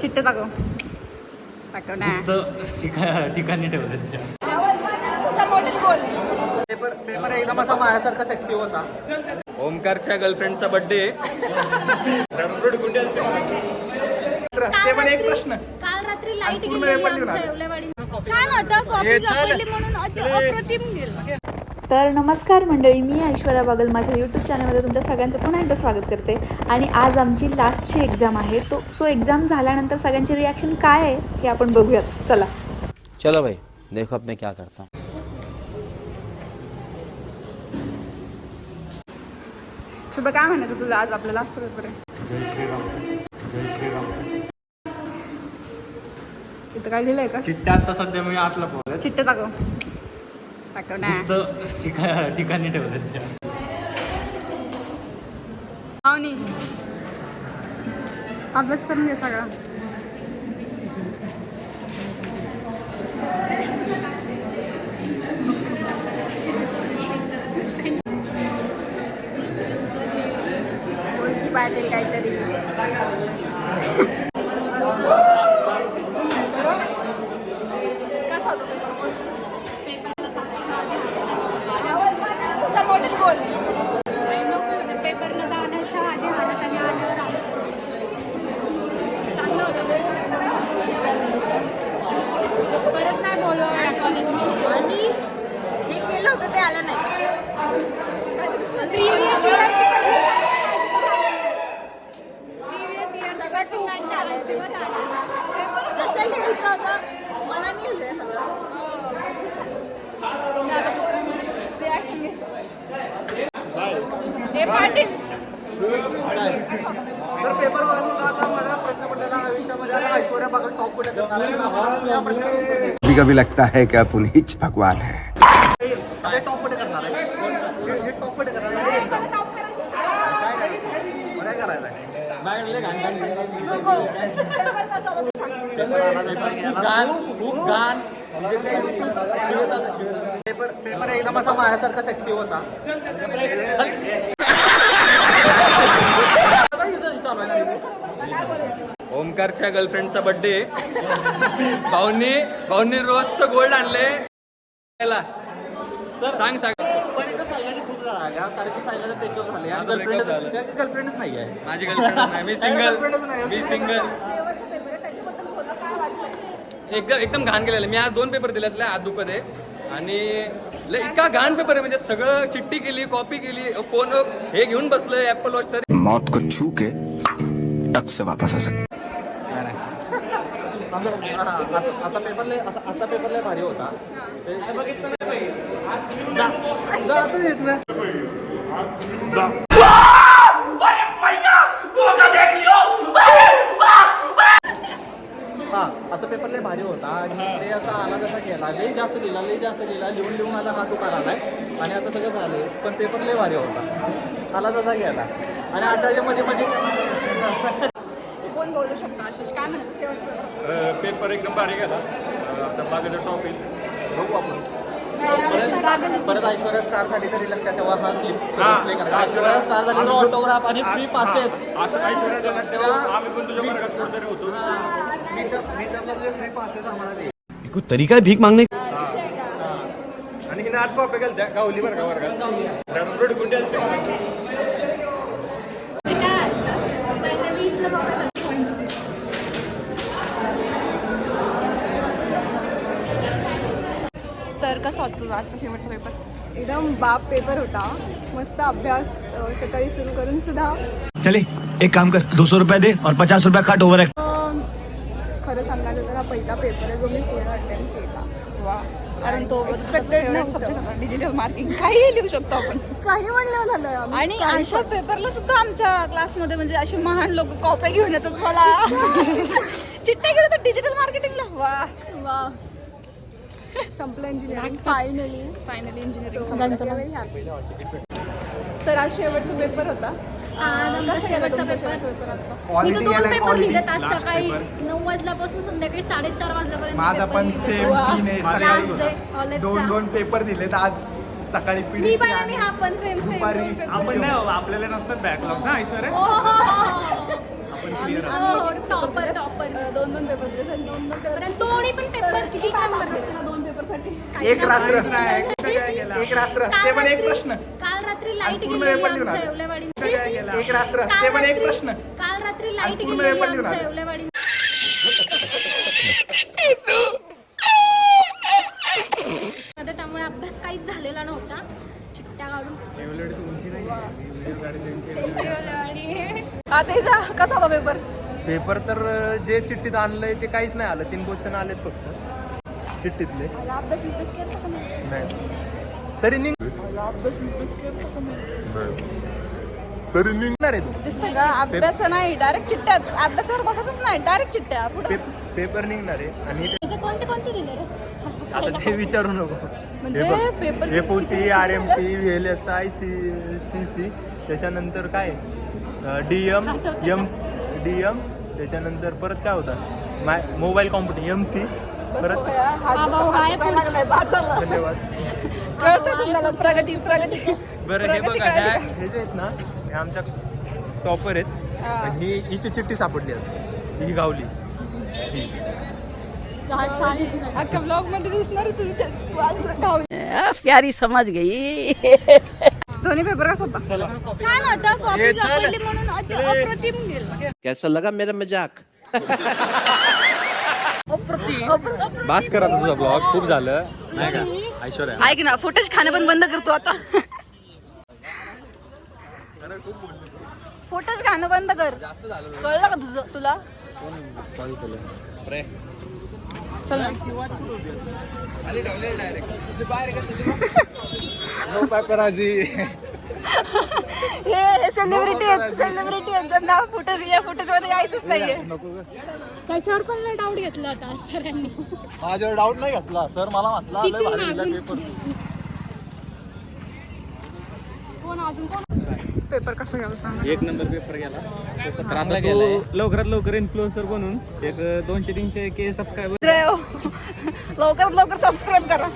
चिट्टे दाखव दाखव ठिकाणी ठेवलं पेपर पेपर एकदम असा माझ्यासारखा सेक्सी होता. ओमकारच्या गर्लफ्रेंडचा बर्थडे ते पण एक प्रश्न. काल रात्री लाइट गेली छान होतं कॉफी सापडली म्हणून अति अप्रतिम गेलं तर नमस्कार मंडळी मी ऐश्वर्या बागल. माझ्या यूट्यूब चॅनलमध्ये तुमच्या सगळ्यांचं पुन्हा एकदा स्वागत करते. आणि आज आमची लास्टची एक्झाम आहे. तो सो एक्झाम झाल्यानंतर सगळ्यांची रिॲक्शन काय आहे हे आपण बघूयात. चला. चलो भाई देखो अब मैं क्या करता हूँ. शुभ काय म्हणायचं तुला आज आपलं लास्ट पेपर आहे? जय श्रीराम. जय श्रीराम. इथं काय लिहिलंय का? चिट्ट्या आता सध्या मी आतला पोहला चिट्टे दाखव. ठिकाणी ठेवलं पाहुणी. अभ्यास करून घे सगळा. पाहिजे काहीतरी कसा होता पेपर बोल पेपर न जाण्याच्या आधी हालत आणि आल्यावर आलं. चांगलं होतं परत नाही बोलवा कॉलेज आणि जे केलं होतं ते आलं नाही जसं लिहायचं होतं मनाने लिहिलंय सगळं. पाटील तर पेपर वाजून आता मला प्रश्न पडलेला आयुष्यामध्ये आता ऐश्वर्या बागल टॉप कुठे करणार आहे? या प्रश्नाचं उत्तर दे. कभी कभी लगता है कि आप उन्हीं भगवान है। टॉप कुठे करणार आहे? टॉप कुठे करणार आहे? exam. मला काय करायला आहे? पेपर पेपर एकदम असा माझ्यासारखा सेक्सी होता. ओमकारच्या गर्लफ्रेंडचा बर्थडे भाऊनी भाऊनी रोजचं गोल्ड आणले. सांग सांग. पण इथं सायलाची खूप जण आल्या कारण की सायलाचा ब्रेकअप झाले. माझं गर्लफ्रेंड breakup झालं. त्याची गर्लफ्रेंडच नाही आहे माझी गर्लफ्रेंड नाही. मी सिंगल नाही. मी सिंगल एकदम एकदम घाण केलेलं मी आज दोन पेपर दिल्यातले आज दुखत आहे आणि लय इतका घाण पेपर आहे म्हणजे सगळं चिठ्ठी केली कॉपी केली फोन हे घेऊन बसलोय ऍपल वॉच तर. मौत को छू के टक से वापस आ सकते आता- आता पेपर लय असा आजचा पेपर लय भारी होता ते- जा- जातच येत ना हा आजचा पेपर लय भारी होता आणि ते असा आला कसा गेला लय जास्त लिहिला लय जास्त लिहिला लिहून लिहून आता हा दुकान आलाय आणि आता सगळं झालंय. पण पेपर लय भारी होता. आला तसा गेला आणि अशा मध्ये मध्ये कोण बोलू शकतो? आशिष काय पेपर? पेपर एकदम भारी गेला. आता बाकीचं टॉपिक बघू आपण. परत परत ऐश्वर्या स्टार झाली तरी लक्षात ठेवा हा क्लिप प्ले करा ऐश्वर्या स्टार झाली तर ऑटोग्राफ आणि फ्री पासेस असं ऐश्वर्या झालं तेव्हा आम्ही पण तुझ्या वर्गात कुठेतरी होतो. मीटअपला तुझे फ्री पासेस आम्हाला दे कोई तरीका है. भीख मांगने आणि हिने आज कॉपी केलं त्या गावली बरं का वर्गात? कसं होतं तुझा आजचा शेवटचा पेपर एकदम बाप पेपर होता. मस्त अभ्यास सकाळी सुरू करून सुद्धा. चले एक काम कर दो सौ रुपया दे और पचास रुपया काट ओवर खरं सांगायचं तर हा पहिला पेपर आहे जो मी पूर्ण अटेम्प्ट केला. वा. कारण तो नव्हतं. डिजिटल मार्किंग काही लिहू शकतो आपण. काही म्हणलं झालं आणि काही अशा. पेपरला सुद्धा आमच्या क्लासमध्ये म्हणजे असे महान लोक कॉप्या घेऊन येतात मला चिट्ट्या घेऊन येतात डिजिटल मार्केटिंगला वा. वा. संपलं engineering finally finally engineering very happy तर आज शेवटचा पेपर होता. आज आमचा शेवटचा पेपर. शेवटचा पेपर मी तर दोन आज सकाळी. नऊ वाजल्यापासून संध्याकाळी साडेचार वाजल्यापर्यंत माझा पण. सेम सीन आहे दोन. दोन पेपर दिलेत आज. सकाळी मी पिढी पण आणि हा पण सेम सेम दुपारी आपण नाही आपल्याला नसतात बॅकलॉग हा ऐश्वर्या? टॉपर टॉपर दोन दोन पेपर. दोन दोन पेपर आणि दोन्ही पण पेपर किती तास नंबर अभ्यास केला दोन पेपरसाठी? एक रात्र. एक रात्र ते पण एक प्रश्न. काल रात्री लाइट पूर्ण गेलेली पेपर लिहून आमच्या आले. येवलेवाडी एक रात्र. ते पण एक प्रश्न. काल रात्री लाइट पूर्ण पेपर लिहून आमच्या आले. येवलेवाडी मध्ये त्यामुळे अभ्यास काहीच झालेला नव्हता. चिट्ट्या काढून हा कसा होता पेपर पेपर तर जे चिठ्ठीत आणलंय ते काहीच नाही आलं. तीन क्वेश्चन आलेत फक्त. चिठ्ठीतले. नाही? तरी निघ. तरी निघणार आहे दिसतं का अभ्यास नाही डायरेक्ट चिट्ट्याच अभ्यासावर बसायचंच नाही डायरेक्ट चिट्ट्या पुढे पेपर निघणार आहे आणि ते- त्याचे कोणते कोणते दिले रे? आता ते विचारू नको. म्हणजे paper F O C R M P V L S I C C C त्याच्यानंतर काय? D M M D M त्याच्यानंतर परत काय होतं? My mobile computer M C परत हा भाऊ धन्यवाद. कळतं तुम्हाला प्रगती प्रगती. बरं हे प्रगती बघा ह्या हे जे आहेत ना हे आमच्या टॉपर आहेत. हा. आणि ही हिची चिठ्ठी सापडली आज. ही गावली. अख्ख्या ब्लॉगमध्ये दिसणार तुझी तू आज गाव प्यारी समझ गई. दोन्ही पेपर कसा होता छान होतं कॉपी सापडली म्हणून अति अप्रतिम गेलं. कैसा लगा मेरा मजाक? बास करा तुझा ब्लॉग खूप झालं. नाही का? ऐश्वर्या. ऐक ना फुटेज खाणं पण बंद करतो आता. फुटेज खाणं बंद कर. कळलं का तुझं तुला? चल ना. हे हे सेलिब्रिटी आहेत सेलिब्रिटी आहेत. ज्यांना फुटेज या फुटेजमध्ये यायचंच नाहीये. त्याच्यावर पण डाऊट घेतला होता सरांनी. माझ्यावर डाऊट नाही घेतला. सर मला म्हटला. पेपर कोण अजून कोण? पेपर कसं घ्यावं सांग. एक नंबर पेपर गेला. तो लवकरात लवकर इन्फ्लुएन्सर बनून एक दोनशे तीनशे के सबस्क्रायबर लवकरात लवकर सबस्क्राईब करा.